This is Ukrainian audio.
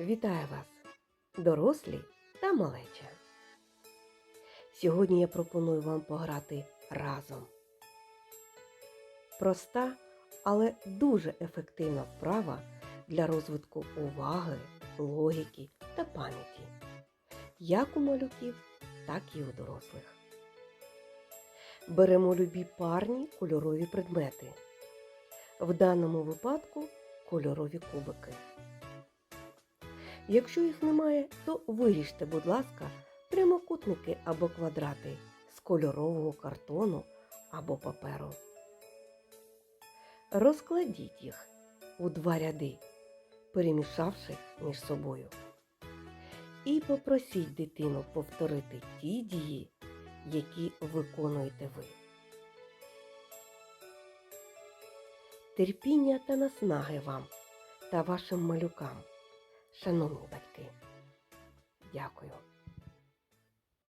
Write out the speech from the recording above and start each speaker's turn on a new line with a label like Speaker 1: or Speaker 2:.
Speaker 1: Вітаю вас, дорослі та малеча. Сьогодні я пропоную вам пограти разом. Проста, але дуже ефективна вправа для розвитку уваги, логіки та пам'яті, як у малюків, так і у дорослих. Беремо любі парні кольорові предмети. В даному випадку кольорові кубики. Якщо їх немає, то виріжте, будь ласка, прямокутники або квадрати з кольорового картону або паперу. Розкладіть їх у два ряди, перемішавши між собою. І попросіть дитину повторити ті дії, які виконуєте ви. Терпіння та наснаги вам та вашим малюкам. Шановні батьки, дякую.